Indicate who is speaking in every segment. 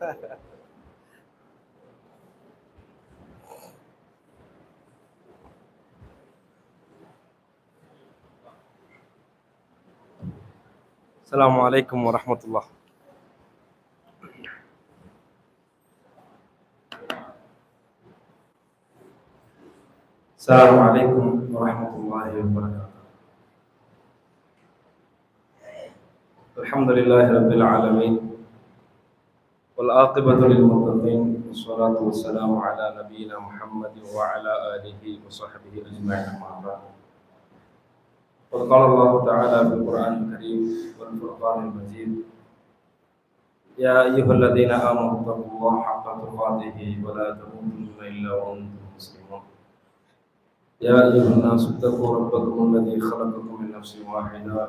Speaker 1: السلام عليكم ورحمة الله. السلام عليكم ورحمة الله وبركاته. الحمد لله رب العالمين. والعاقبة للمتقين والصلاة والسلام على نبينا محمد وعلى آله وصحبه أجمعين أما بعد. وقال الله تعالى في القرآن الكريم والفرقان المجيد يا أيها الذين آمنوا اتقوا الله حق تقاته ولا تموتن إلا وأنتم مسلمون. يا أيها الناس اتقوا ربكم الذي خلقكم من نفس واحدة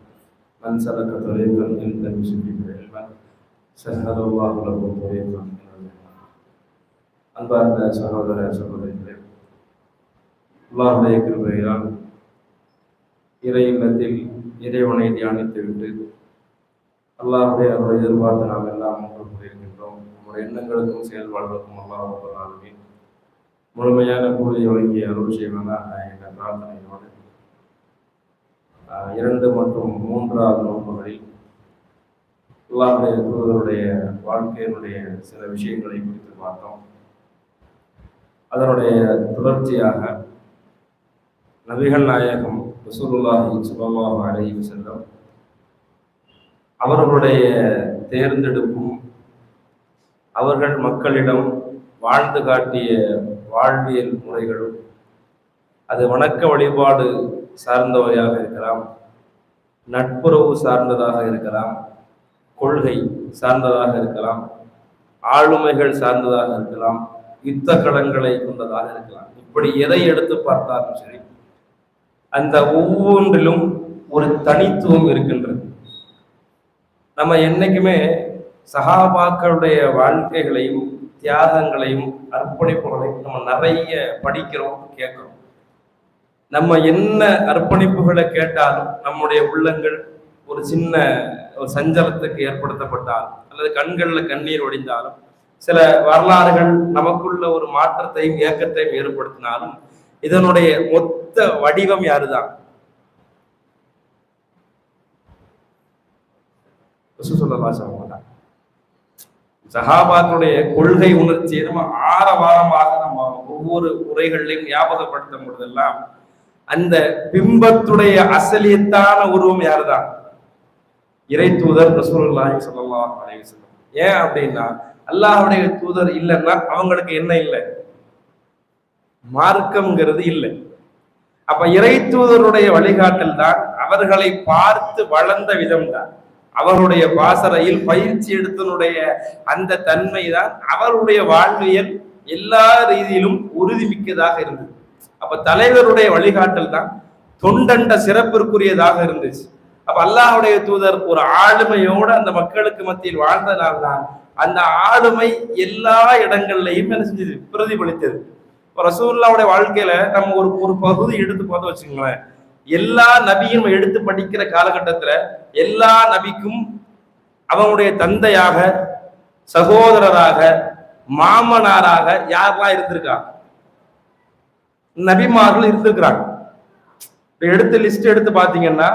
Speaker 1: من سلك طريقا يلتمس فيه علما سهل الله له طريقا من الجنة அன்பார்ந்த சகோதர சகோதரிகளே அல்லாஹுடைய கிருபையால் இறை இல்லத்தில் இறைவனை தியானித்துவிட்டு அல்லாஹுடைய அவரை எதிர்பார்த்து நாம் எல்லாம் ஒன்று கூறியிருக்கின்றோம் நம்முடைய எண்ணங்களுக்கும் செயல்பாடுகளுக்கும் அல்லாஹ் முழுமையான கூலியை வழங்கிய அருள் செய்வதாக என்ற பிரார்த்தனையோடு ஆஹ், இரண்டு மற்றும் மூன்றாவது நோக்குகளில் அல்லாஹுடைய தூதருடைய வாழ்க்கையினுடைய சில விஷயங்களை குறித்து பார்த்தோம். அதனுடைய தொடர்ச்சியாக நபிகள் நாயகம் ரசூலுல்லாஹி சுபமாக அலைஹி செல்லும் அவர்களுடைய தேர்ந்தெடுப்பும் அவர்கள் மக்களிடம் வாழ்ந்து காட்டிய வாழ்வியல் முறைகளும் அது வணக்க வழிபாடு சார்ந்தவையாக இருக்கலாம். நட்புறவு சார்ந்ததாக இருக்கலாம். கொள்கை சார்ந்ததாக இருக்கலாம். ஆளுமைகள் சார்ந்ததாக இருக்கலாம். யுத்த கடன்களை கொண்டதாக இருக்கலாம். இப்படி எதை எடுத்து பார்த்தாலும் சரி அந்த ஒவ்வொன்றிலும் ஒரு தனித்துவம் இருக்கின்றது. நம்ம என்னைக்குமே சகாபாக்களுடைய வாழ்க்கைகளையும் தியாகங்களையும் அர்ப்பணிப்புகளையும் நம்ம நிறைய படிக்கிறோம் கேட்கிறோம். நம்ம என்ன அர்ப்பணிப்புகளை கேட்டாலும் நம்முடைய உள்ளங்கள் ஒரு சின்ன ஒரு சஞ்சலத்துக்கு ஏற்படுத்தப்பட்டாலும் அல்லது கண்கள்ல கண்ணீர் ஒடிந்தாலும் சில வரலாறுகள் நமக்குள்ள ஒரு மாற்றத்தையும் ஏக்கத்தையும் ஏற்படுத்தினாலும் இதனுடைய மொத்த வடிவம் யாருதான்? தான் சஹாபாக்களுடைய கொள்கை உணர்ச்சியை நம்ம ஆரவாரமாக நம்ம ஒவ்வொரு உரைகளிலையும் ஞாபகப்படுத்தும் பொழுதெல்லாம் அந்த பிம்பத்துடைய அசலியத்தான உருவம் யாருதான் இறை தூதர் ரசூலுல்லாஹி ஸல்லல்லாஹு அலைஹி வஸல்லம். ஏன் அப்படின்னா அல்லாஹ்வுடைய தூதர் இல்லைன்னா அவங்களுக்கு என்ன இல்லை? மார்க்கம்ங்கிறது இல்லை. அப்ப இறை தூதருடைய வழிகாட்டல் தான் அவர்களை பார்த்து வளர்ந்த விதம் தான். அவருடைய பாசறையில் பயிற்சி எடுத்தனுடைய அந்த தன்மை தான் அவருடைய வாழ்வியல் எல்லா ரீதியிலும் உறுதிமிக்கதாக இருந்தது. அப்ப தலைவருடைய வழிகாட்டல் தான். தொண்டண்ட சிறப்பிற்குரியதாக இருந்துச்சு. அப்ப அல்லாஹுடைய தூதர் ஒரு ஆளுமையோட அந்த மக்களுக்கு மத்தியில் வாழ்ந்தனால்தான் அந்த ஆளுமை எல்லா இடங்கள்லையும் என்ன செஞ்சது? பிரதிபலித்தது. இப்போ ரசூல்லாவுடைய வாழ்க்கையில நம்ம ஒரு ஒரு பகுதி எடுத்து பார்த்து வச்சுக்கோங்களேன். எல்லா நபியும் எடுத்து படிக்கிற காலகட்டத்துல எல்லா நபிக்கும் அவனுடைய தந்தையாக சகோதரராக மாமனாராக யாரெல்லாம் இருந்திருக்கான் நபிமார்கள் இருந்திருக்கிறாங்க. எடுத்து லிஸ்ட் எடுத்து பாத்தீங்கன்னா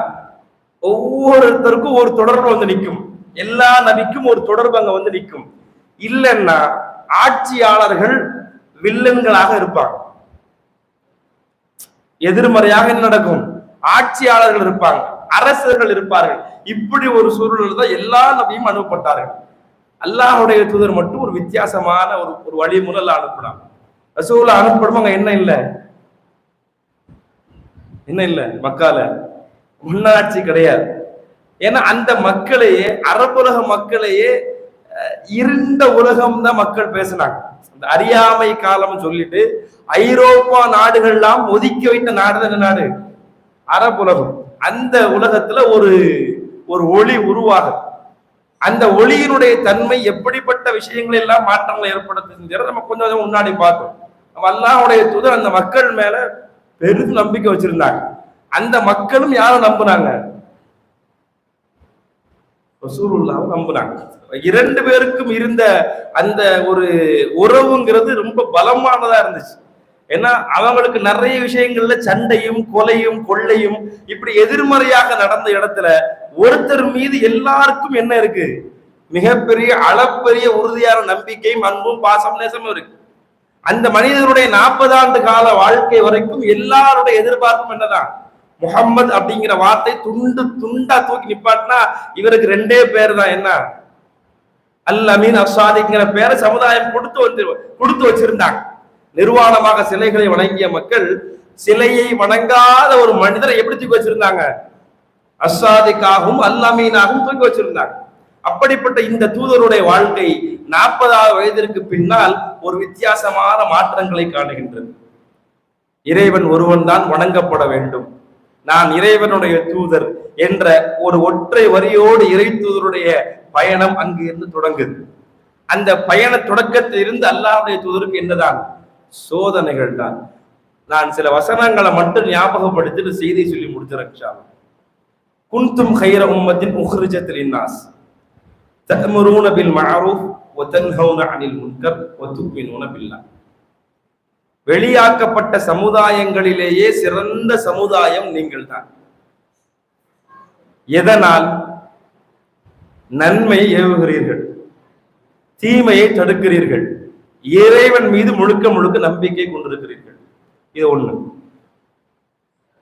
Speaker 1: ஒவ்வொருத்தருக்கும் ஒரு தொடர்பு வந்து நிற்கும். எல்லா நபிக்கும் ஒரு தொடர்பு அங்க வந்து நிற்கும். இல்லைன்னா ஆட்சியாளர்கள் வில்லன்களாக இருப்பாங்க. எதிர்மறையாக என்ன நடக்கும்? ஆட்சியாளர்கள் இருப்பாங்க. அரசர்கள் இருப்பார்கள். இப்படி ஒரு சூழலில் தான் எல்லா நபியும் அனுப்பப்பட்டார்கள். அல்லாஹுடைய தூதர் மட்டும் ஒரு வித்தியாசமான ஒரு ஒரு வழிமுறையில் அனுப்பினான் ரசூல அனுப்பப்படும் அங்க என்ன இல்லை. என்ன இல்லை மக்கால? முன்னாட்சி கிடையாது. ஏன்னா அந்த மக்களையே அரபுலக மக்களையே இருண்ட உலகம் தான் மக்கள் பேசினாங்க. இந்த அறியாமை காலம் சொல்லிட்டு ஐரோப்பா நாடுகள்லாம் ஒதுக்கி வைத்த நாடு தான் என்ன நாடு? அரபுலகம். அந்த உலகத்துல ஒரு ஒரு ஒளி உருவாகும் அந்த ஒளியினுடைய தன்மை எப்படிப்பட்ட விஷயங்கள் எல்லாம் மாற்றங்களை ஏற்படுத்துங்கிறத நம்ம கொஞ்சம் கொஞ்சம் முன்னாடி பார்த்தோம். நம்ம அல்லாஹ்வுடைய தூதர் அந்த மக்கள் மேல பெருது நம்பிக்கை வச்சிருந்தாங்க. அந்த மக்களும் யாரும் நம்புனாங்க? ரசூலுல்லாவை நம்புனாங்க. இரண்டு பேருக்கும் இருந்த அந்த ஒரு உறவுங்கிறது ரொம்ப பலமானதா இருந்துச்சு. ஏன்னா அவங்களுக்கு நிறைய விஷயங்கள்ல சண்டையும் கொலையும் கொள்ளையும் இப்படி எதிர்மறையாக நடந்த இடத்துல ஒருத்தர் மீது எல்லாருக்கும் என்ன இருக்கு? மிகப்பெரிய அளப்பெரிய உறுதியான நம்பிக்கையும் அன்பும் பாசம் நேசமும் இருக்கு. அந்த மனிதனுடைய நாற்பது ஆண்டு கால வாழ்க்கை வரைக்கும் எல்லாருடைய எதிர்பார்ப்பும் என்னதான்? முகம்மது அப்படிங்கிற வார்த்தை துண்டு துண்டா தூக்கி நிப்பாட்டினா இவருக்கு ரெண்டே பேர் தான் என்ன? அல் அமீன் அசாதிங்கிற பேரை சமுதாயம் கொடுத்து வந்து கொடுத்து வச்சிருந்தாங்க. நிர்வாணமாக சிலைகளை வணங்கிய மக்கள் சிலையை வணங்காத ஒரு மனிதரை எப்படி தூக்கி வச்சிருந்தாங்க? அசாதிக்காகவும் அல்லாமீனாகவும் தூக்கி வச்சிருந்தாங்க. அப்படிப்பட்ட இந்த தூதருடைய வாழ்க்கை நாற்பதாவது வயதிற்கு பின்னால் ஒரு வித்தியாசமான மாற்றங்களை காணுகின்றது. இறைவன் ஒருவன் தான் வணங்கப்பட வேண்டும். நான் இறைவனுடைய தூதர் என்ற ஒரு ஒற்றை வரியோடு இறை தூதருடைய பயணம் அங்கு இருந்து தொடங்குது. அந்த பயண தொடக்கத்தில் இருந்து அல்லாஹ்வுடைய தூதருக்கு என்னதான்? சோதனைகள் தான். நான் சில வசனங்களை மட்டும் ஞாபகப்படுத்திட்டு செய்தி சொல்லி முடிச்சிருக்கேன் குன்தும் ஹைர உம்மத்தின் உஹ்ரிஜத்தில் இன்னாஸ். தஅமுரூன பில் மஅரூஃப் வ அனில் முன்கர் வ துமினூன வெளியாக்கப்பட்ட சமுதாயங்களிலேயே சிறந்த சமுதாயம் நீங்கள் தான் எதனால்? நன்மை ஏவுகிறீர்கள். தீமையை தடுக்கிறீர்கள். இறைவன் மீது முழுக்க முழுக்க நம்பிக்கை கொண்டிருக்கிறீர்கள். இது ஒண்ணு.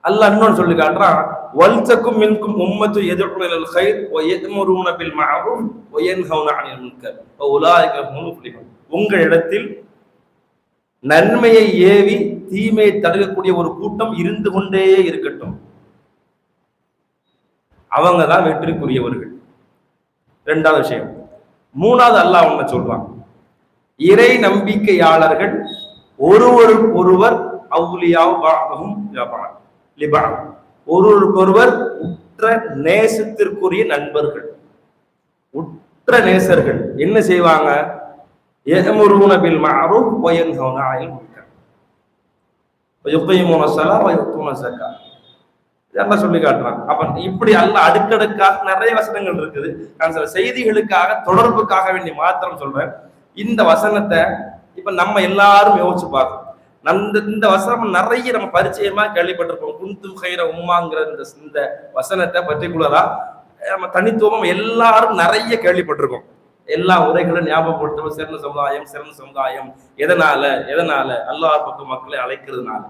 Speaker 1: அல்ல இன்னொன்னு சொல்லி காட்டுறான் வல்தக்கும் மின்கும் உம்மத்து எதிர்ப்புகள் ஹைர் வ யத்முரூன பில் மஅரூஃப் வ அனில் முன்கர். வ உலாயிக ஹுமுல் நன்மையை ஏவி தீமையை தடுக்கக்கூடிய ஒரு கூட்டம் இருந்து கொண்டே இருக்கட்டும். அவங்க தான் வெற்றிக்குரியவர்கள். ரெண்டாவது விஷயம். மூணாவது அல்லாஹ் ஒண்ணு சொல்றான். இறை நம்பிக்கையாளர்கள் ஒருவருக்கு ஒருவர் அவுலியாவும் ஒருவருக்கொருவர் உற்ற நேசத்திற்குரிய நண்பர்கள். உற்ற நேசர்கள். என்ன செய்வாங்க? எதமுருணபில் மாறும் பயங்கவனாயில் யுக்கையுமோன சலா யுக்தூன சக்கா இதெல்லாம் சொல்லி காட்டுறான். அப்ப இப்படி அல்ல அடுக்கடுக்காக நிறைய வசனங்கள் இருக்குது. நான் சில செய்திகளுக்காக தொடர்புக்காக வேண்டி மாத்திரம் சொல்றேன். இந்த வசனத்தை இப்ப நம்ம எல்லாரும் யோசிச்சு பார்க்கணும். அந்த இந்த வசனம் நிறைய நம்ம பரிச்சயமா கேள்விப்பட்டிருப்போம். குந்து ஹைர உம்மாங்கிற இந்த இந்த வசனத்தை பர்டிகுலரா நம்ம தனித்துவம் எல்லாரும் நிறைய கேள்விப்பட்டிருக்கோம். எல்லா உரைகளும் ஞாபகப்படுத்தவும் சிறந்த சமுதாயம் சிறந்த சமுதாயம் எதனால எதனால அல்லாஹ் பக்கம் மக்களை அழைக்கிறதுனால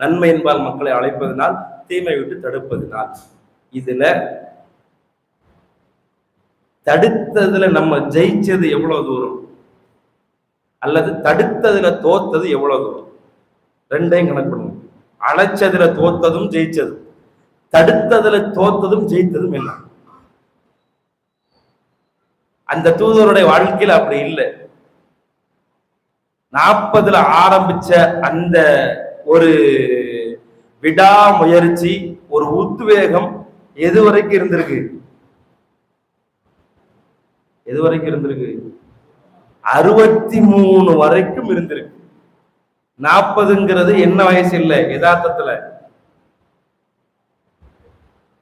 Speaker 1: நன்மை என்பால் மக்களை அழைப்பதனால் தீமை விட்டு தடுப்பதனால். இதுல தடுத்ததுல நம்ம ஜெயிச்சது எவ்வளவு தூரம்? அல்லது தடுத்ததுல தோத்தது எவ்வளவு தூரம்? ரெண்டையும் கணக்கு பண்ணுங்க அழைச்சதுல தோத்ததும் ஜெயிச்சதும் தடுத்ததுல தோத்ததும் ஜெயித்ததும் என்ன அந்த தூதருடைய வாழ்க்கையில அப்படி இல்லை. நாற்பதுல ஆரம்பிச்ச அந்த ஒரு விடாமுயற்சி ஒரு உத்வேகம் எது வரைக்கும் இருந்திருக்கு? எது வரைக்கும் இருந்திருக்கு? அறுபத்தி மூணு வரைக்கும் இருந்திருக்கு. நாற்பதுங்கிறது என்ன வயசு இல்லை யதார்த்தத்துல.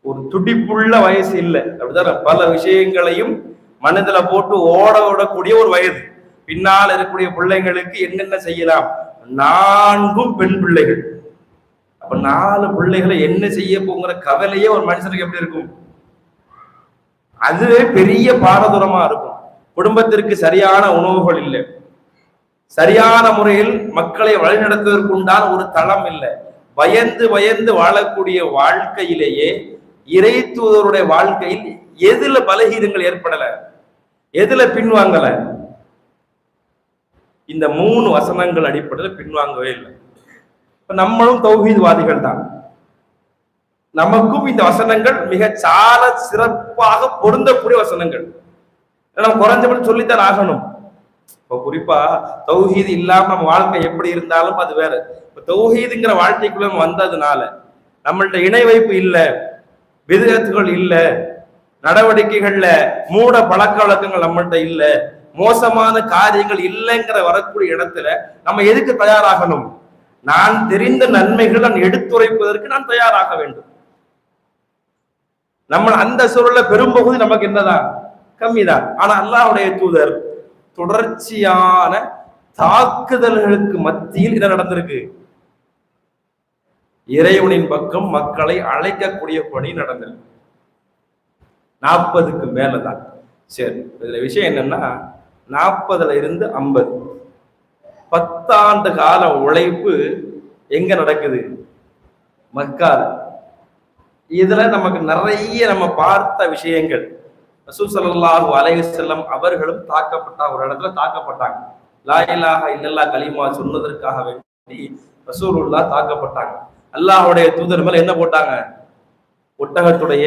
Speaker 1: ஒரு துடிப்புள்ள வயசு இல்லை. அப்படிதான் பல விஷயங்களையும் மனதுல போட்டு ஓட ஓடக்கூடிய ஒரு வயது. பின்னால் இருக்கக்கூடிய பிள்ளைங்களுக்கு என்னென்ன செய்யலாம்? நான்கும் பெண் பிள்ளைகள். அப்ப நாலு பிள்ளைகளை என்ன செய்ய போங்கிற கவலையே ஒரு மனுஷனுக்கு எப்படி இருக்கும்? அதுவே பெரிய பாரதூரமா இருக்கும். குடும்பத்திற்கு சரியான உணவுகள் இல்லை. சரியான முறையில் மக்களை வழிநடத்துவதற்குண்டான ஒரு தளம் இல்லை. பயந்து பயந்து வாழக்கூடிய வாழ்க்கையிலேயே இறை தூதருடைய வாழ்க்கையில் எதுல பலகீனங்கள் ஏற்படல? எதுல பின்வாங்கல? இந்த மூணு வசனங்கள் அடிப்படையில் பின்வாங்கவே இல்லை. இப்ப நம்மளும் தௌஹீத்வாதிகள் தான். நமக்கும் இந்த வசனங்கள் மிக சால சிறப்பாக பொருந்தக்கூடிய வசனங்கள். நம்ம குறைஞ்சபடி சொல்லித்தான் ஆகணும். இப்போ குறிப்பா தௌஹீது இல்லாம நம்ம வாழ்க்கை எப்படி இருந்தாலும் அது வேற. இப்போ தௌஹீதுங்கிற வாழ்க்கைக்குள்ள நம்ம வந்ததுனால நம்மள்ட்ட இணை வைப்பு இல்ல விதத்துகள் இல்ல நடவடிக்கைகள்ல மூட பழக்க வழக்கங்கள் நம்மள்ட்ட இல்ல மோசமான காரியங்கள் இல்லைங்கிற வரக்கூடிய இடத்துல நம்ம எதுக்கு தயாராகணும்? நான் தெரிந்த நன்மைகள் நான் எடுத்துரைப்பதற்கு நான் தயாராக வேண்டும். நம்ம அந்த சூழல்ல பெரும்பகுதி நமக்கு என்னதான்? கம்மிதான். ஆனா அல்லாவுடைய தூதர் தொடர்ச்சியான தாக்குதல்களுக்கு மத்தியில் என்ன நடந்திருக்கு. இறைவனின் பக்கம் மக்களை அழைக்கக்கூடிய பணி நடந்திருக்கு நாற்பதுக்கு மேலதான். சரி இதுல விஷயம் என்னன்னா நாற்பதுல இருந்து ஐம்பது. பத்தாண்டு கால உழைப்பு எங்க நடக்குது? மக்கால. இதுல நமக்கு நிறைய நம்ம பார்த்த விஷயங்கள். ரசூல் ஸல்லல்லாஹு அலைய செல்லம் அவர்களும் தாக்கப்பட்ட ஒரு இடத்துல தாக்கப்பட்டாங்க. லா இல்லல்லா கலிமா சொன்னதற்காக வேண்டி ரசூலுல்லா தாக்கப்பட்டாங்க. அல்லாஹுடைய தூதர் மேல என்ன போட்டாங்க? ஒட்டகத்துடைய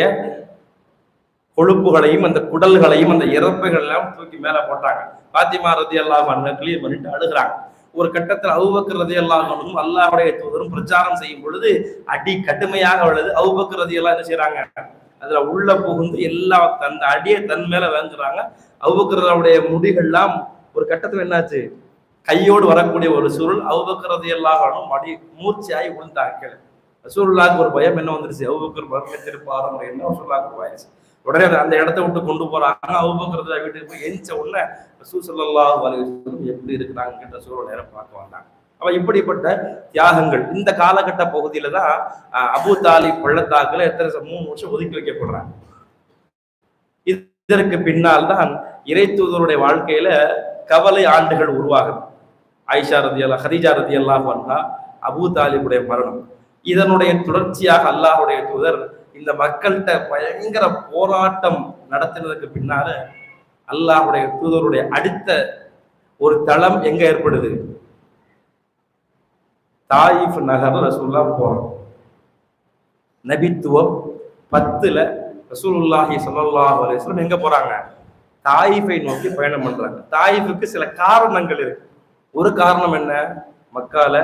Speaker 1: கொழுப்புகளையும் அந்த குடல்களையும் அந்த இறப்புகள் எல்லாம் தூக்கி மேல போட்டாங்க. பாத்திமா ரதி அல்லாஹ் கிளீன் பண்ணிட்டு அழுகுறாங்க. ஒரு கட்டத்தில் அவுபக்கர் ரதி அல்லாஹனும் அல்லாஹுடைய தூதரும் பிரச்சாரம் செய்யும் பொழுது அடி கடுமையாக உள்ளது. அவுபக்கர் ரதி எல்லாம் என்ன செய்யறாங்க அதுல உள்ள புகுந்து எல்லா தன் அடியை தன் மேல வாங்குறாங்க அவுபக்கருடைய முடிகள்லாம் ஒரு கட்டத்துல என்னாச்சு? கையோடு வரக்கூடிய ஒரு சூழல். அவுபக்கர் எல்லாம் அடி மூர்ச்சியாகி விழுந்தாங்க கீழே. ஒரு பயம் என்ன வந்துருச்சு? அவுபக்கர் மரணிச்சிருப்பாரு என்ன ரசூலுல்லாஹ்க்கு ஒரு ஆயிடுச்சு. உடனே அந்த- இடத்த விட்டு கொண்டு போறாங்க. அவுபக்கர் வீட்டுக்கு போய் எரிச்ச உடனே ரசூல் ஸல்லல்லாஹு எப்படி இருக்கிறாங்கன்ற சூழல் நேரம் பார்க்க வந்தாங்க. அப்ப இப்படிப்பட்ட தியாகங்கள். இந்த காலகட்ட பகுதியில தான் அபு அபூ பள்ளத்தாக்குல எத்தனை மூணு வருஷம் ஒதுக்கி வைக்கப்படுறாங்க. இதற்கு பின்னால் தான் இறை தூதருடைய வாழ்க்கையில கவலை ஆண்டுகள் உருவாகுது. ஆயிஷா ரதி அல்லா ஹதீஜா ரதி வந்தா அபூ தாலிபுடைய மரணம். இதனுடைய தொடர்ச்சியாக அல்லாஹ்வுடைய தூதர் இந்த மக்கள்கிட்ட பயங்கர போராட்டம் நடத்தினதுக்கு பின்னால அல்லாஹ்வுடைய தூதருடைய அடுத்த ஒரு தளம் எங்க ஏற்படுது? தாயிஃப் நகர்ல ரசூல்லா போறோம். நபித்துவம் பத்துல ரசூலுல்லாஹி ஸல்லல்லாஹு அலைஹி வஸல்லம் எங்க போறாங்க? தாயிஃபை நோக்கி பயணம் பண்றாங்க. தாயிஃபுக்கு சில காரணங்கள் இருக்கு. ஒரு காரணம் என்ன? மக்கால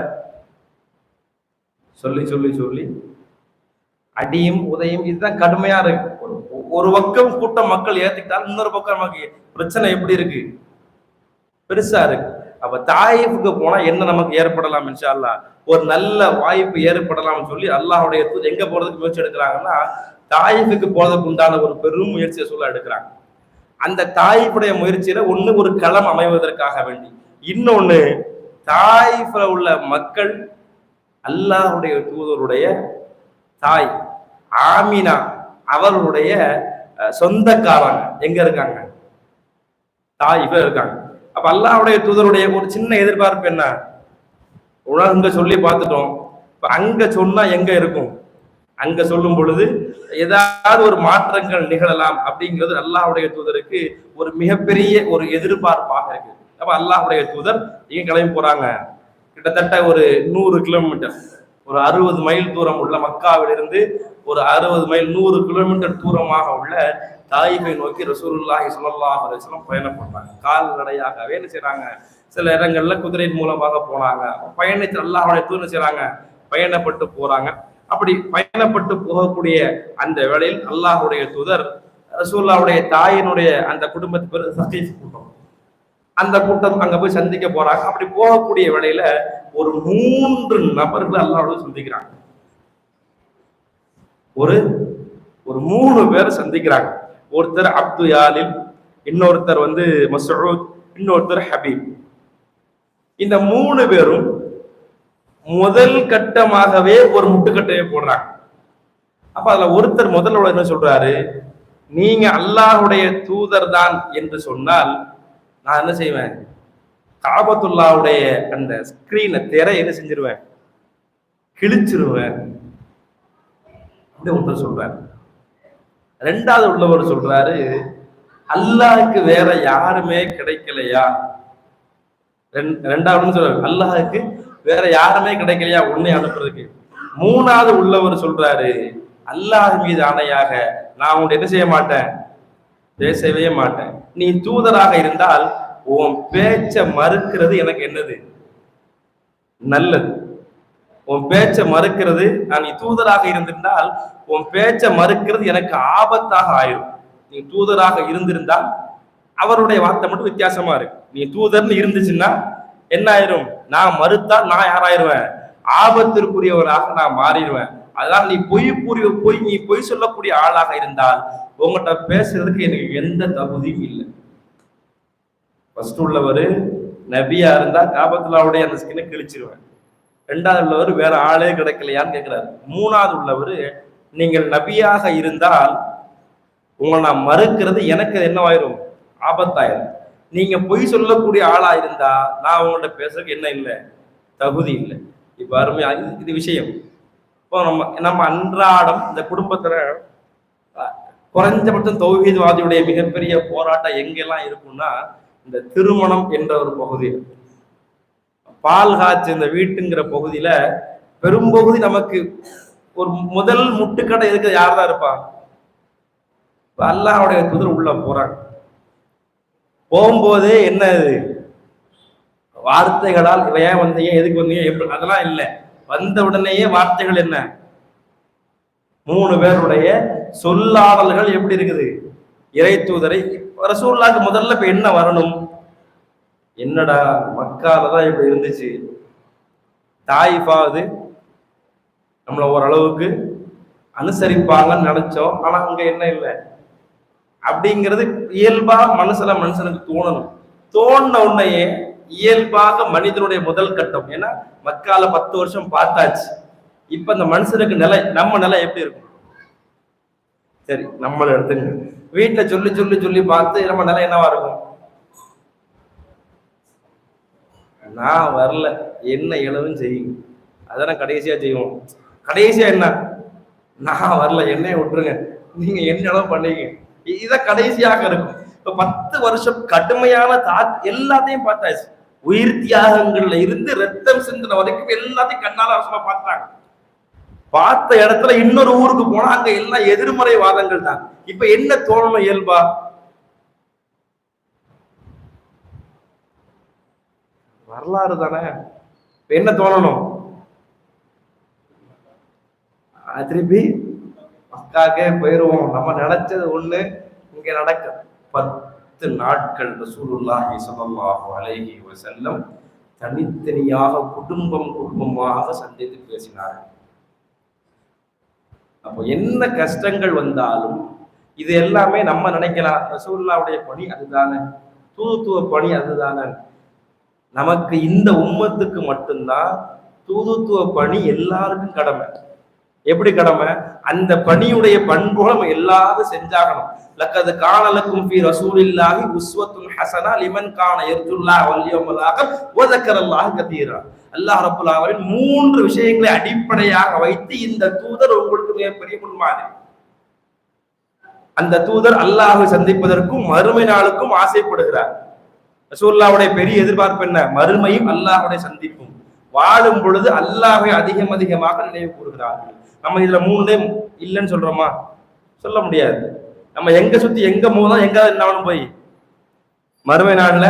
Speaker 1: சொல்லி சொல்லி சொல்லி அடியும் உதயம் இதுதான் கடுமையா இருக்கு. ஒரு ஒரு பக்கம் கூட்டம் மக்கள் ஏத்துக்கிட்டாலும் இன்னொரு பக்கம் நமக்கு பிரச்சனை எப்படி இருக்கு? பெருசா இருக்கு. அப்ப தாயிஃபுக்கு போனா என்ன நமக்கு ஏற்படலாம் இன்ஷால்லா ஒரு நல்ல வாய்ப்பு ஏற்படலாம்னு சொல்லி அல்லாஹுடைய தூதர் எங்க போறதுக்கு முயற்சி எடுக்கிறாங்கன்னா தாயிஃபுக்கு போறதுக்கு உண்டான ஒரு பெரும் முயற்சியை சொல்ல எடுக்கிறாங்க. அந்த தாயிஃபுடைய முயற்சியில ஒண்ணு ஒரு களம் அமைவதற்காக வேண்டி இன்னொன்னு தாயிஃபில் உள்ள மக்கள் அல்லாஹுடைய தூதருடைய தாய் ஆமினா அவர்களுடைய சொந்தக்காரங்க எங்க இருக்காங்க? தாயிஃப்ல இருக்காங்க. அப்ப அல்லாவுடைய தூதருடைய ஒரு சின்ன எதிர்பார்ப்பு என்ன? உலகங்க சொல்லி பார்த்துட்டோம். இப்ப அங்க சொன்னா எங்க இருக்கும்? அங்க சொல்லும் பொழுது ஏதாவது ஒரு மாற்றங்கள் நிகழலாம் அப்படிங்கிறது அல்லாஹுடைய தூதருக்கு ஒரு மிகப்பெரிய ஒரு எதிர்பார்ப்பாக இருக்கு அப்ப அல்லாஹுடைய தூதர் இங்க கிளம்பி போறாங்க? கிட்டத்தட்ட ஒரு நூறு கிலோமீட்டர். ஒரு அறுபது மைல் தூரம் உள்ள மக்காவிலிருந்து ஒரு அறுபது மைல் நூறு கிலோமீட்டர் தூரமாக உள்ள தாயிஃபை நோக்கி ரசூலுல்லாஹி ஸல்லல்லாஹு அலைஹி பயணம் பண்றாங்க. கால்நடையாகவே என்ன செய்றாங்க. சில இடங்கள்ல குதிரையின் மூலமாக போனாங்க. பயணித்து அல்லாஹுடைய தூண் செய்கிறாங்க பயணப்பட்டு போறாங்க. அப்படி பயணப்பட்டு போகக்கூடிய அந்த வேளையில் அல்லாஹுடைய தூதர் ரசூல்லாவுடைய தாயினுடைய அந்த குடும்பத்து பேர் சகீஃப் கூட்டம். அந்த கூட்டம் அங்க போய் சந்திக்க போறாங்க. அப்படி போகக்கூடிய வேளையில ஒரு மூன்று நபர்கள் அல்லாஹோட சந்திக்கிறாங்க. ஒரு ஒரு மூணு பேர் சந்திக்கிறாங்க. ஒருத்தர் அப்து யாலில் இன்னொருத்தர் வந்து மசூத் இன்னொருத்தர் ஹபீப். இந்த மூணு பேரும் முதல் கட்டமாகவே ஒரு முட்டுக்கட்டையை போடுறாங்க. அப்ப அதுல ஒருத்தர் முதல்ல என்ன சொல்றாரு? நீங்க அல்லாஹுடைய தூதர் தான் என்று சொன்னால் நான் என்ன செய்வேன்? காபத்துல்லாவுடைய அந்த ஸ்கிரீனை திரை என்ன செஞ்சிருவேன்? கிழிச்சிருவேன். ஒருத்தர் சொல்றாரு. ரெண்டாவது உள்ளவர் சொல்றாரு அல்லாஹுக்கு வேற யாருமே கிடைக்கலையா? ரெண்- ரெண்டாவதுன்னு சொல்றாரு அல்லாஹுக்கு வேற யாருமே கிடைக்கலையா? உன்னை அனுப்புறதுக்கு. மூணாவது உள்ளவர் சொல்றாரு அல்லாஹ் மீது ஆணையாக நான் உன்னை என்ன செய்ய மாட்டேன்? பேசவே மாட்டேன். நீ தூதராக இருந்தால் உன் பேச்ச மறுக்கிறது எனக்கு என்னது? நல்லது. உன் பேச்ச மறுக்கிறது நான் நீ தூதராக இருந்திருந்தால் உன் பேச்ச மறுக்கிறது எனக்கு ஆபத்தாக ஆயிரும். நீ தூதராக இருந்திருந்தால் அவருடைய வார்த்தை மட்டும் வித்தியாசமா இருக்கு. நீ தூதர்னு இருந்துச்சுன்னா என்ன ஆயிரும்? நான் மறுத்தால் நான் யாராயிருவேன்? ஆபத்திற்குரியவராக நான் மாறிடுவேன். அதனால நீ பொய் கூறிய பொய் நீ பொய் சொல்லக்கூடிய ஆளாக இருந்தால் உங்கள்கிட்ட பேசுறதுக்கு எனக்கு எந்த தகுதியும் இல்லை. ஃபர்ஸ்ட் உள்ளவர் நபியா இருந்தா காபத்துலாவுடைய அந்த ஸ்கின்னை கிழிச்சிருவேன். ரெண்டாவது உள்ளவர் வேற ஆளே கிடைக்கலையான்னு கேட்கிறாரு மூணாவது உள்ளவர் நீங்கள் நபியாக இருந்தால் உங்களை நான் மறுக்கிறது எனக்கு என்னவாயிரும்? ஆபத்தாயிரும். நீங்க பொய் சொல்லக்கூடிய ஆளா இருந்தா நான் உங்கள்ட்ட பேசுறதுக்கு என்ன இல்லை? தகுதி இல்லை. இப்ப அருமையா இது- இது விஷயம். இப்போ நம்ம நம்ம அன்றாடம் இந்த குடும்பத்துல குறைஞ்சபட்சம் தௌஹீத்வாதியுடைய மிகப்பெரிய போராட்டம் எங்கெல்லாம் இருக்கும்னா இந்த திருமணம் என்ற ஒரு பகுதி பால் காய்ச்சி இந்த வீட்டுங்கிற பகுதியில பெரும்பகுதி நமக்கு ஒரு முதல் முட்டுக்கடை இருக்கிறது யார் தான் இருப்பா அல்லாவுடைய குதிரை உள்ள போறாங்க. போகும்போதே என்ன இது? வார்த்தைகளால் ஏன் வந்தீங்க எதுக்கு வந்தீங்க எப்படி அதெல்லாம் இல்லை. வந்த உடனேயே வார்த்தைகள் என்ன? மூணு பேருடைய சொல்லாடல்கள் எப்படி இருக்குது? இறை தூதரை ரசூல்லாக்கு முதல்ல இப்ப என்ன வரணும்? என்னடா மக்கால தான் இப்படி இருந்துச்சு? தாயிஃபாவது நம்மளை ஓரளவுக்கு அனுசரிப்பாங்கன்னு நினைச்சோம். ஆனா அங்க என்ன இல்லை? அப்படிங்கிறது இயல்பா மனசுல மனுஷனுக்கு தோணணும். தோணுன உடனேயே இயல்பாக மனிதனுடைய முதல் கட்டம். ஏன்னா மக்கால பத்து வருஷம் பார்த்தாச்சு. இப்ப இந்த மனுஷனுக்கு நிலை நம்ம நிலை எப்படி இருக்கும்? சரி நம்மள எடுத்துங்க வீட்டுல சொல்லி சொல்லி சொல்லி பார்த்து நம்ம நிலை என்னவா இருக்கும்? நான் வரல. என்ன இளவும் செய்யுங்க அதான் கடைசியாக செய்வோம். கடைசியாக என்ன? நான் வரல. என்னைய விட்டுருங்க. நீங்கள் என்ன அளவு பண்ணீங்க. இதான் கடைசியாக இருக்கும். இப்போ பத்து வருஷம் கடுமையான தா எல்லாத்தையும் பார்த்தாச்சு. உயிர் தியாகங்கள்ல இருந்து ரத்தம் சிந்தின வரைக்கும் எல்லாத்தையும் கண்ணால அவசரமா பார்த்தாங்க. பார்த்த இடத்துல இன்னொரு ஊருக்கு போனா அங்க எல்லாம் எதிர்மறை வாதங்கள் தான். இப்ப என்ன தோணணும் இயல்பா? வரலாறு தானே? இப்ப என்ன தோணணும்? திருப்பி மக்காக்கே போயிருவோம். நம்ம நினைச்சது ஒண்ணு இங்க நடக்க. பத்து நாட்கள் ரசூலுல்லாஹி ஸல்லல்லாஹு அலைஹி செல்லம் தனித்தனியாக குடும்பம் குடும்பமாக சந்தித்து பேசினார்கள். அப்போ என்ன கஷ்டங்கள் வந்தாலும் இது எல்லாமே நம்ம நினைக்கலாம். ரசூல்லாவுடைய பணி அதுதானே. தூத்துவ பணி அதுதானே. நமக்கு இந்த உம்மத்துக்கு மட்டும்தான் தூதுத்துவ பணி எல்லாருக்கும் கடமை. எப்படி கடமை? அந்த பணியுடைய பண்போல நம்ம எல்லாரும் செஞ்சாகணும். லக்கது காணலக்கும் பி ரசூலில்லாஹி உஸ்வத்துல் ஹசனா லிமன் கான எர்ஜுல்லா வல் யௌமல் கதீரா. அல்லாஹ் ரப்பல் ஆலமீன் மூன்று விஷயங்களை அடிப்படையாக வைத்து இந்த தூதர் உங்களுக்கு மிகப்பெரிய முன்மாதிரி. அந்த தூதர் அல்லாஹை சந்திப்பதற்கும் மறுமை நாளுக்கும் ஆசைப்படுகிறார். ரசூல்லாவுடைய பெரிய எதிர்பார்ப்பு என்ன? மறுமையும் அல்லாஹுடைய சந்திப்பும். வாழும் பொழுது அல்லாஹை அதிகம் அதிகமாக நினைவு கூறுகிறார்கள். நம்ம இதுல மூணுலே இல்லைன்னு சொல்றோமா? சொல்ல முடியாது. நம்ம எங்க சுத்தி எங்க போதும் எங்க என்னாலும் போய். மறுமை நாள்ல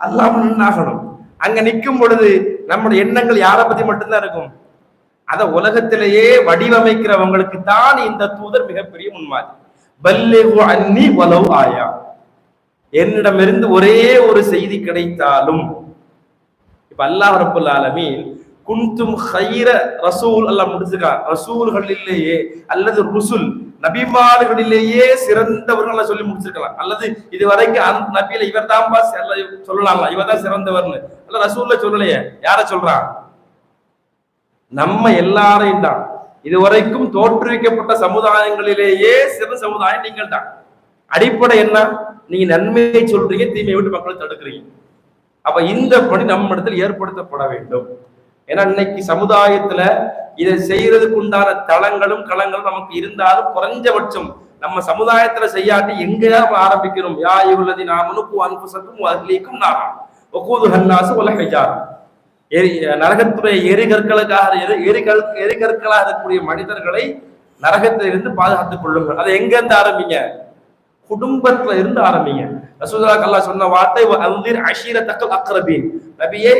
Speaker 1: அல்லாம நின்னாகணும். அங்க நிற்கும் பொழுது நம்முடைய எண்ணங்கள் யாரை பத்தி மட்டும்தான் இருக்கும்? அத உலகத்திலேயே வடிவமைக்கிறவங்களுக்கு தான் இந்த தூதர் மிகப்பெரிய முன்மாதிரி. பல்லே அன்னி வலவு ஆயா. என்னிடமிருந்து ஒரே ஒரு செய்தி கிடைத்தாலும் இப்ப அல்லாஹ் ரபுல் ஆலமீன் குன்தும் ஹைர ரசூல் அல்லாஹ் முடிச்சுக்கான் ரசூல்களிலேயே அல்லது ருசுல் நபிமாடுகளிலேயே சிறந்தவர்கள் சொல்லி முடிச்சிருக்கலாம். அல்லது இது வரைக்கும் அந்த நபியில இவர் தான்பா சொல்லலாம்ல இவர் தான் சிறந்தவர்னு. அல்ல ரசூல்ல சொல்லலையே யார சொல்றான் நம்ம எல்லாரையும் தான். இதுவரைக்கும் தோற்றுவிக்கப்பட்ட சமுதாயங்களிலேயே சிறந்த சமுதாயம் நீங்கள் தான் அடிப்படை என்ன? நீங்க நன்மையை சொல்றீங்க தீமையை விட்டு மக்களை தடுக்கிறீங்க. அப்ப இந்த பணி நம்ம இடத்துல ஏற்படுத்தப்பட வேண்டும். ஏன்னா இன்னைக்கு சமுதாயத்துல இதை செய்யறதுக்கு உண்டான தளங்களும் களங்களும் நமக்கு இருந்தாலும் குறைஞ்சபட்சம் நம்ம சமுதாயத்துல செய்யாட்டி எங்கேயாவது ஆரம்பிக்கிறோம் யா இவ்வளதி நாமனுக்கும் அன்புசக்கும் அகலிக்கும் நாராம் ஒக்கூது ஹன்னாசு உலகைஜாரம் எரி நரகத்துடைய எரிகற்களுக்காக எரி எரிகல் எரிகற்களாக இருக்கக்கூடிய மனிதர்களை நரகத்திலிருந்து பாதுகாத்துக் கொள்ளுங்கள். அதை எங்க இருந்து ஆரம்பிங்க? குடும்பத்துல இருந்து ஆரம்பிங்க. ரசூலுல்லா கல்லா சொன்ன வார்த்தை அந்தீர் அஷீர தக்கல் அக்ரபீன். நபியே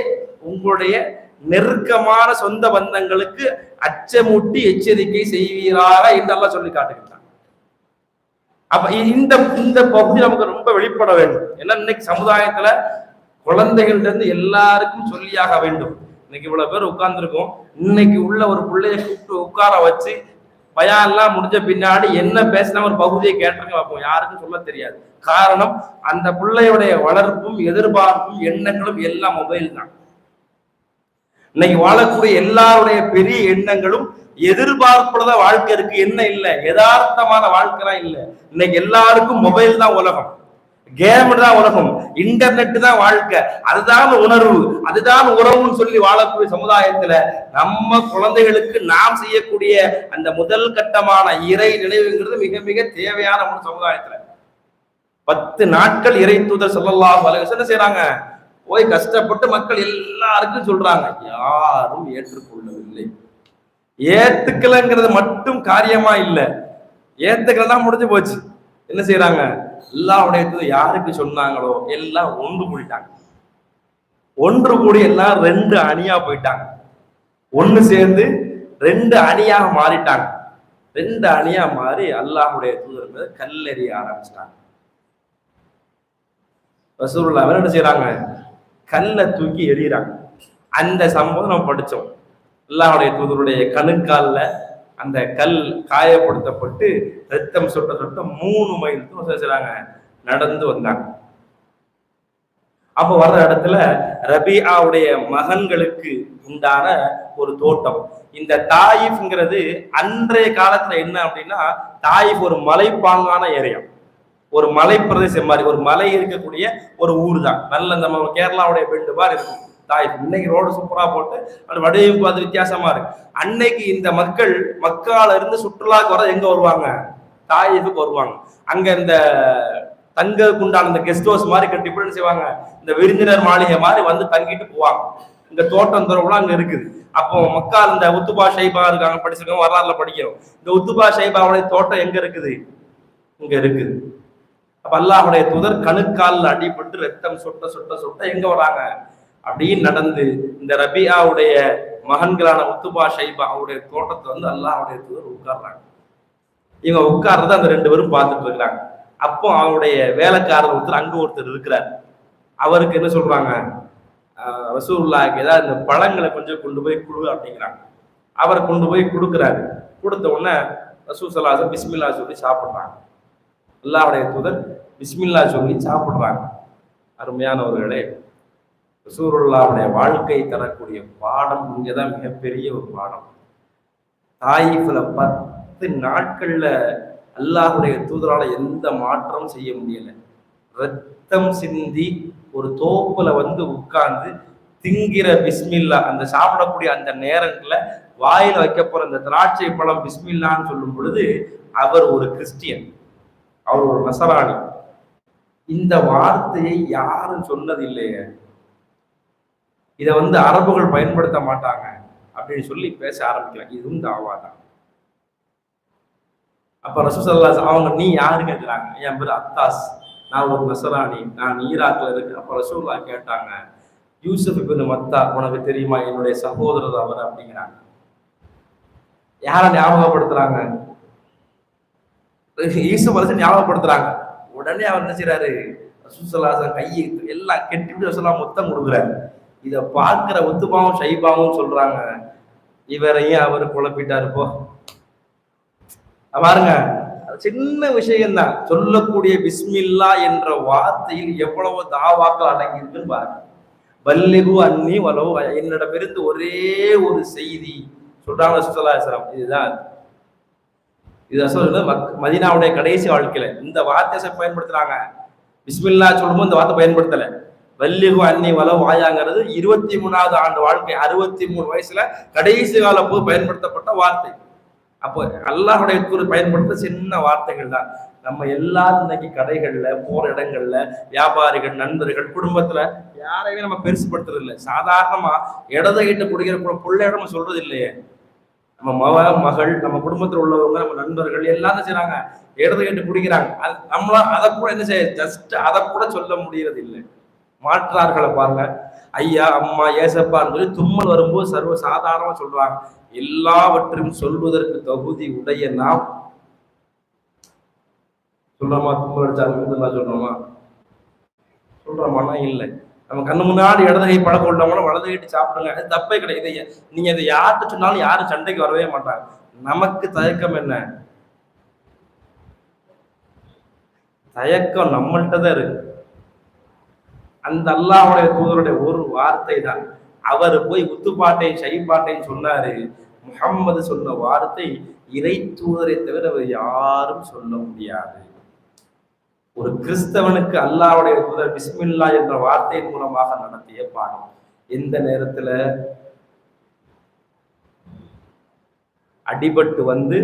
Speaker 1: உங்களுடைய நெருக்கமான சொந்த பந்தங்களுக்கு அச்சமூட்டி எச்சரிக்கை செய்வீராக என்று சொல்லி காட்டுகின்றான். அப்ப இந்த இந்த பகுதி நமக்கு ரொம்ப வெளிப்பட வேண்டும். ஏன்னா இன்னைக்கு சமுதாயத்துல குழந்தைகள்ட்ட இருந்து எல்லாருக்கும் சொல்லியாக வேண்டும். இன்னைக்கு இவ்வளவு பேர் உட்கார்ந்துருக்கோம். இன்னைக்கு உள்ள ஒரு பிள்ளைய கூப்பிட்டு உட்கார வச்சு பயம் எல்லாம் முடிஞ்ச பின்னாடி என்ன பேசின ஒரு பகுதியை கேட்டாங்க பார்ப்போம். யாருக்கும் சொல்ல தெரியாது. காரணம் அந்த பிள்ளையுடைய வளர்ப்பும் எதிர்பார்ப்பும் எண்ணங்களும் எல்லாம் மொபைல் தான். இன்னைக்கு வாழக்கூடிய எல்லாருடைய பெரிய எண்ணங்களும் எதிர்பார்ப்புறத வாழ்க்கை இருக்கு என்ன இல்ல? யதார்த்தமான வாழ்க்கைலாம் இல்ல. இன்னைக்கு எல்லாருக்கும் மொபைல் தான் உலகம். கேம் தான் உலகம் இன்டர்நெட் தான் வாழ்க்கை. அதுதான் உணர்வு அதுதான் உறவுன்னு சொல்லி வாழக்கூடிய சமுதாயத்துல நம்ம குழந்தைகளுக்கு நாம் செய்யக்கூடிய அந்த முதல் கட்டமான இறை நினைவுங்கிறது மிக மிக தேவையான ஒரு சமுதாயத்துல. பத்து நாட்கள் இறை தூதர் சொல்லலாம் என்ன செய்யறாங்க போய் கஷ்டப்பட்டு மக்கள் எல்லாருக்கும் சொல்றாங்க யாரும் ஏற்றுக்கொள்ளவில்லை. ஏத்துக்கலங்கிறது மட்டும் காரியமா இல்லை. ஏத்துக்கலாம் முடிஞ்சு போச்சு. என்ன செய்யறாங்க எல்லா எல்லாருடைய யாருக்கு சொன்னாங்களோ எல்லாம் ஒன்று கூடிட்டாங்க. ஒன்று கூடி எல்லாம் ரெண்டு அணியா போயிட்டாங்க. ஒண்ணு சேர்ந்து ரெண்டு அணியாக மாறிட்டாங்க. ரெண்டு அணியா மாறி அல்லாஹுடைய தூதர் மீது கல்லெறிய ஆரம்பிச்சிட்டாங்க. ரசூல்லா என்ன செய்யறாங்க கல்லை தூக்கி எறிகிறாங்க. அந்த சம்பவம் நம்ம படிச்சோம். அல்லாஹுடைய தூதருடைய கணுக்காலில் அந்த கல் காயப்படுத்தப்பட்டு ரத்தம் சொட்ட சொட்ட மூணு மைல் செய்கிறாங்க நடந்து வந்தாங்க. அப்போ வர்ற இடத்துல ரபியாவுடைய மகன்களுக்கு உண்டான ஒரு தோட்டம். இந்த தாயிஃப்ங்கிறது அன்றைய காலத்துல என்ன அப்படின்னா தாயிஃப் ஒரு மலைப்பாங்கான ஏரியா. ஒரு மலை பிரதேசம் மாதிரி ஒரு மலை இருக்கக்கூடிய ஒரு ஊர் தான் நல்ல நம்ம கேரளாவுடைய பெண்டு மாதிரி இருக்கும். தாய். இன்னைக்கு ரோடு சூப்பரா போட்டு அது வடிவமைப்பு அது வித்தியாசமா இருக்கு. அன்னைக்கு இந்த மக்கள் மக்கால இருந்து சுற்றுலாக்கு வர எங்க வருவாங்க? தாயிஃபுக்கு வருவாங்க. அங்க இந்த தங்க குண்டான இந்த கெஸ்ட் ஹவுஸ் மாதிரி கட்டி போட்டு செய்வாங்க? இந்த விருந்தினர் மாளிகை மாதிரி வந்து தங்கிட்டு போவாங்க. இந்த தோட்டம் துறவுலாம் அங்க இருக்குது. அப்போ மக்கள் இந்த உத்துபா ஷைபா இருக்காங்க படிச்சிருக்கோம் வரலாறுல படிக்கிறோம். இந்த உத்துபா ஷைபாவுடைய தோட்டம் எங்க இருக்குது? இங்க இருக்குது. அப்ப அல்லாஹுடைய துதர் கணுக்கால் அடிபட்டு ரத்தம் சொட்ட சொட்ட சொட்ட எங்க வராங்க? அப்படின்னு நடந்து இந்த ரபியாவுடைய மகன்களான உத்துபா ஷைபா அவருடைய தோட்டத்தை வந்து அல்லாஹுடைய தூதர் உட்கார்றாங்க. இவங்க உட்கார்றத அந்த ரெண்டு பேரும் பார்த்துட்டு இருக்கிறாங்க. அப்போ அவருடைய வேலைக்காரர் ஒருத்தர் அங்க ஒருத்தர் இருக்கிறார். அவருக்கு என்ன சொல்றாங்க? ரசூல்லாக்கு ஏதாவது இந்த பழங்களை கொஞ்சம் கொண்டு போய் கொடு அப்படிங்கிறாங்க. அவர் கொண்டு போய் கொடுக்குறாரு. கொடுத்த உடனே ரசூ சலாசம் பிஸ்மில்லா சொல்லி சாப்பிட்றாங்க. அல்லாவுடைய தூதர் பிஸ்மில்லா சொல்லி சாப்பிட்றாங்க. அருமையானவர்களே ரசூருல்லாவுடைய வாழ்க்கை தரக்கூடிய பாடம் இங்கே தான் மிகப்பெரிய ஒரு பாடம். தாயிஃபில் பத்து நாட்களில் அல்லாஹுடைய தூதரால் எந்த மாற்றமும் செய்ய முடியல. ரத்தம் சிந்தி ஒரு தோப்புல வந்து உட்கார்ந்து திங்கிற பிஸ்மில்லா அந்த சாப்பிடக்கூடிய அந்த நேரங்களில் வாயில வைக்க போற அந்த திராட்சை பழம் பிஸ்மில்லான்னு சொல்லும் பொழுது அவர் ஒரு கிறிஸ்டியன் அவர் ஒரு நசராணி. இந்த வார்த்தையை யாரும் சொன்னது இல்லையே இதை வந்து அரபுகள் பயன்படுத்த மாட்டாங்க அப்படின்னு சொல்லி பேச ஆரம்பிக்கிறாங்க இதுவும் தாவா தான். அப்ப ரசூசல்லா அவங்க நீ யாரு கேட்குறாங்க என் பேர் அத்தாஸ். நான் ஒரு நசராணி. நான் ஈராக்ல இருக்கு அப்போ ரசூல்லா கேட்டாங்க யூசுப் இபின் மத்தா உனக்கு தெரியுமா? என்னுடைய சகோதரர் அவர் அப்படிங்கிறாங்க. யாரை ஞாபகப்படுத்துறாங்க? ஈசு அரசு ஞாபகப்படுத்துறாங்க. உடனே அவர் என்ன செய்யறாரு ரசூசல்லாசன் கையை எல்லாம் கெட்டிட்டு ரசூல்லா மொத்தம் கொடுக்குறாரு. இதை பார்க்கிற உத்துபாவும் ஷைபாவும் சொல்றாங்க. இவரையும் அவர் குழப்பிட்டாரு போ. பாருங்க. சின்ன விஷயம்தான். சொல்லக்கூடிய பிஸ்மில்லா என்ற வார்த்தையில் எவ்வளவு தாவாக்கள் அடங்கியிருக்குன்னு பாருங்க. வல்லிகு அன்னி வலவு என்னிடமிருந்து ஒரே ஒரு செய்தி சொல்றாங்க சுசலாசரம் இதுதான். இது சொல்றது மதினாவுடைய கடைசி வாழ்க்கையில இந்த வார்த்தையை பயன்படுத்துறாங்க. பிஸ்மில்லா சொல்லும்போது இந்த வார்த்தை பயன்படுத்தலை. வல்லிகு அன்னி வள வாயாங்கிறது இருபத்தி மூணாவது ஆண்டு வாழ்க்கை அறுபத்தி மூணு வயசுல கடைசி கால போது பயன்படுத்தப்பட்ட வார்த்தை. அப்போ அல்லாஹுடைய கூறு பயன்படுத்த சின்ன வார்த்தைகள் தான். நம்ம எல்லாரும் இன்னைக்கு கடைகள்ல போற இடங்கள்ல வியாபாரிகள் நண்பர்கள் குடும்பத்துல யாரையுமே நம்ம பெருசுப்படுத்துறது இல்லை. சாதாரணமா இடது கிட்ட குடிக்கிற பிள்ளை இடம் சொல்றது இல்லையே. நம்ம மக மகள் நம்ம குடும்பத்தில் உள்ளவங்க நம்ம நண்பர்கள் எல்லாரும் செய்யறாங்க இடது கேட்டு குடிக்கிறாங்க. அது நம்மள அதை கூட என்ன செய்ய ஜஸ்ட் அதை கூட சொல்ல முடியறது இல்லை. மாற்றார்களை பாருங்க. ஐயா அம்மா ஏசப்பான்னு சொல்லி தும்மல் வரும்போது சர்வ சாதாரணமா சொல்றாங்க. எல்லாவற்றையும் சொல்வதற்கு தகுதி உடைய நாம். சொல்றோமா? தும்மல் அடிச்சா சொல்றோமா? சொல்றோமானா இல்லை. நம்ம கண்ணு முன்னாடி இடதுகை பழக்கம் உள்ளவங்களும் வலது கைட்டு சாப்பிடுங்க. அது தப்பே கிடையாது. இதை நீங்க இதை யார்கிட்ட சொன்னாலும் யாரும் சண்டைக்கு வரவே மாட்டாங்க. நமக்கு தயக்கம் என்ன? தயக்கம் நம்மள்கிட்ட தான் இருக்கு. அந்த அல்லாஹ்வுடைய தூதருடைய ஒரு வார்த்தை தான் அவர் போய் உத்துப்பாட்டை ஷைபாட்டையும் சொன்னாரு. முகம்மது சொன்ன வார்த்தை இறை தூதரை தவிர அவர் யாரும் சொல்ல முடியாது. ஒரு கிறிஸ்தவனுக்கு அல்லாவுடைய தூதர் பிஸ்மில்லா என்ற வார்த்தையின் மூலமாக நடத்திய பாடம். எந்த நேரத்துல? அடிபட்டு வந்து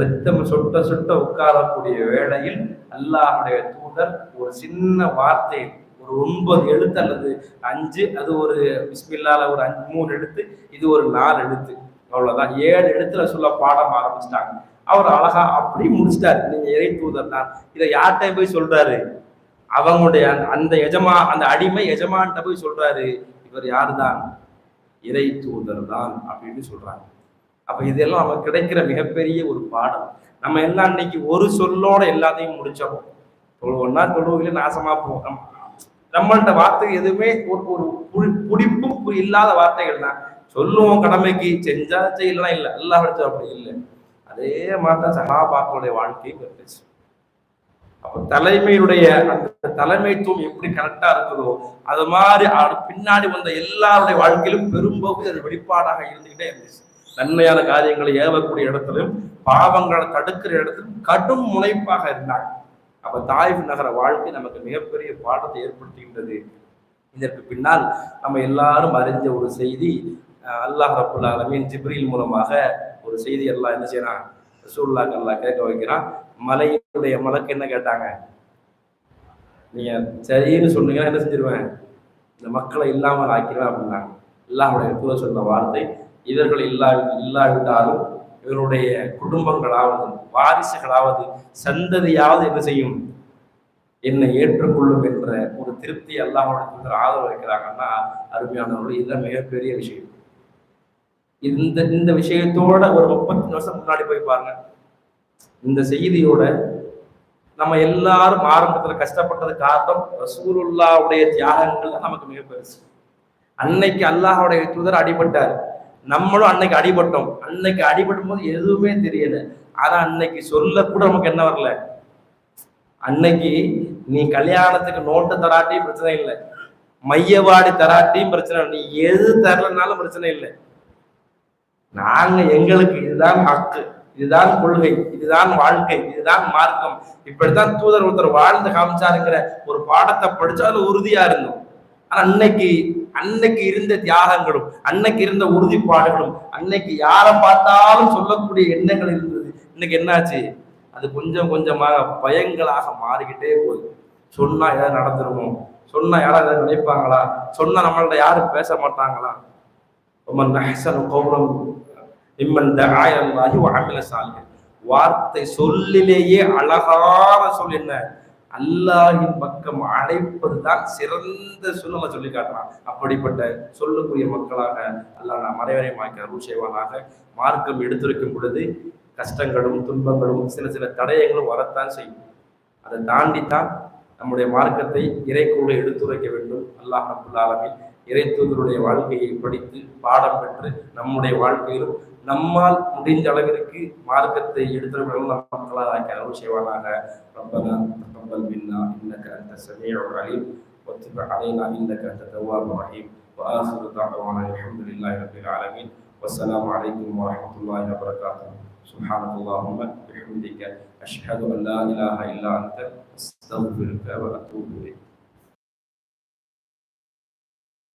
Speaker 1: ரத்தம் சொட்ட சொட்ட உட்காரக்கூடிய வேளையில் அல்லாஹ்வுடைய தூதர் ஒரு சின்ன வார்த்தை ஒரு ஒன்பது எழுத்து அல்லது அஞ்சு அது ஒரு பிஸ்மில்லால ஒரு அஞ்சு மூணு எழுத்து இது ஒரு நாலு எழுத்து. அவ்வளவுதான். ஏழு எழுத்துல சொல்ல பாடம் ஆரம்பிச்சிட்டாங்க. அவர் அழகா அப்படி முடிச்சிட்டாரு. நீங்க இறை தூதர் தான். இதை யார்கிட்ட போய் சொல்றாரு? அவங்களுடைய அந்த- அந்த எஜமா அந்த அடிமை எஜமான்கிட்ட போய் சொல்றாரு. இவர் யாருதான்? இறை தூதர் தான் அப்படின்னு சொல்றாங்க. அப்ப இதெல்லாம் நமக்கு கிடைக்கிற மிகப்பெரிய ஒரு பாடம். நம்ம எல்லாம் இன்னைக்கு ஒரு சொல்லோட எல்லாத்தையும் முடிச்சோம். தொழுவோம்னா தொழுவுகளே நாசமா போவோம். நம்மள்ட்ட வார்த்தை எதுவுமே ஒரு ஒரு புடிப்பும் இல்லாத வார்த்தைகள் தான் சொல்லுவோம் கடமைக்கு செஞ்சா செய்யலாம் இல்லை. எல்லா அடுத்து அப்படி இல்லை. அதே மாதிரி தான் சஹாபாக்களுடைய வாழ்க்கையும் இருந்துச்சு. அப்ப தலைமையுடைய அந்த தலைமைத்துவம் எப்படி கரெக்டா இருக்குதோ அது மாதிரி பின்னாடி வந்த எல்லாருடைய வாழ்க்கையிலும் பெரும்பகுதி அது வெளிப்பாடாக இருந்துகிட்டே இருந்துச்சு. நன்மையான காரியங்களை ஏவக்கூடிய இடத்திலும் பாவங்களை தடுக்கிற இடத்திலும் கடும் முனைப்பாக இருந்தாங்க. அப்ப தாய்வு நகர வாழ்க்கை நமக்கு மிகப்பெரிய பாடத்தை ஏற்படுத்துகின்றது. இதற்கு பின்னால் நம்ம எல்லாரும் அறிஞ்ச ஒரு செய்தி அல்லாஹ் ரபுல் ஆலமீன் ஜிப்ரியின் மூலமாக ஒரு செய்தி எல்லாம் என்ன செய்யறான்? ரசூலுல்லாஹ் எல்லாம் கேட்க வைக்கிறான். மலையுடைய மலக்கு என்ன கேட்டாங்க? நீங்க சரின்னு சொன்னீங்கன்னா என்ன செஞ்சிருவேன்? இந்த மக்களை இல்லாமல் ஆக்கிடுவேன் அப்படின்னாங்க. அல்லாஹுடைய தூதர் சொன்ன வார்த்தை இவர்கள் இல்லா இல்லாவிட்டாலும் இவருடைய குடும்பங்களாவது வாரிசுகளாவது சந்ததியாவது என்ன செய்யும்? என்னை ஏற்றுக்கொள்ளும் என்ற ஒரு திருப்தி அல்லாஹோட தூதர் ஆதரவு வைக்கிறாங்கன்னா அருமையானவர்கள் இதுதான் மிகப்பெரிய விஷயம். இந்த இந்த விஷயத்தோட ஒரு முப்பத்தி வருஷம் முன்னாடி போய் பாருங்க. இந்த செய்தியோட நம்ம எல்லாரும் ஆரம்பத்தில் கஷ்டப்பட்டது காரணம் ரசூலுல்லாவுடைய தியாகங்கள் நமக்கு மிக பெருசு அன்னைக்கு அல்லாஹ்வுடைய தூதர் அடிபட்டார். நம்மளும் அன்னைக்கு அடிபட்டோம். அன்னைக்கு அடிபடும் போது எதுவுமே தெரியல. ஆனா அன்னைக்கு சொல்ல கூட நமக்கு என்ன வரல? அன்னைக்கு நீ கல்யாணத்துக்கு நோட்டு தராட்டியும் பிரச்சனை இல்லை. மையவாடி தராட்டியும் பிரச்சனை நீ எது தரலனாலும் பிரச்சனை இல்லை. நாங்க எங்களுக்கு இதுதான் ஹக்கு. இதுதான் கொள்கை. இதுதான் வாழ்க்கை. இதுதான் மார்க்கம். இப்படித்தான் தூதர் ஒருத்தர் வாழ்ந்து காமிச்சாருங்கிற ஒரு பாடத்தை படிச்சா அதுல உறுதியா இருந்தோம். ஆனா அன்னைக்கு அன்னைக்கு இருந்த தியாகங்களும் அன்னைக்கு இருந்த உறுதிப்பாடுகளும் அன்னைக்கு யாரை பார்த்தாலும் சொல்லக்கூடிய எண்ணங்கள் இருந்தது. இன்னைக்கு என்னாச்சு? அது கொஞ்சம் கொஞ்சமாக பயங்களாக மாறிக்கிட்டே போகுது. சொன்னா ஏதாவது நடந்துருவோம் சொன்னா யாராவது ஏதாவது நினைப்பாங்களா? சொன்னா நம்மள்ட்ட யாரும் பேச மாட்டாங்களா? கௌரம் இம்மன் ஆயிரம் வார்த்தை சொல்லிலேயே அழகான சொல் என்ன? அல்லாஹின் பக்கம் அழைப்பது தான் சிறந்த சூழ்நிலை சொல்லி காட்டுறான். அப்படிப்பட்ட சொல்லக்கூடிய மக்களாக அல்லாஹ் நாம் அனைவரையும் ஆக்கி அருள் செய்வானாக. மார்க்கம் எடுத்துரைக்கும் பொழுது கஷ்டங்களும் துன்பங்களும் சில சில தடயங்களும் வரத்தான் செய்யும். அதை தாண்டித்தான் நம்முடைய மார்க்கத்தை இறைக்கூட எடுத்துரைக்க வேண்டும். அல்லாஹ் ரபுல் இறை தூதருடைய வாழ்க்கையை படித்து பாடம் பெற்று நம்முடைய வாழ்க்கையிலும் நம்மால் முடிந்த அளவிற்கு மார்க்கத்தை எடுத்துரைக்க மக்களாக ஆக்கி அருள் செய்வானாக ربنا تقبل منا انك انت السميع العليم وتب علينا انك انت التواب الرحيم واخر دعوانا الحمد لله رب العالمين والسلام عليكم ورحمه الله وبركاته سبحانك اللهم وبحمدك اشهد ان لا اله الا انت استغفرك واتوب اليك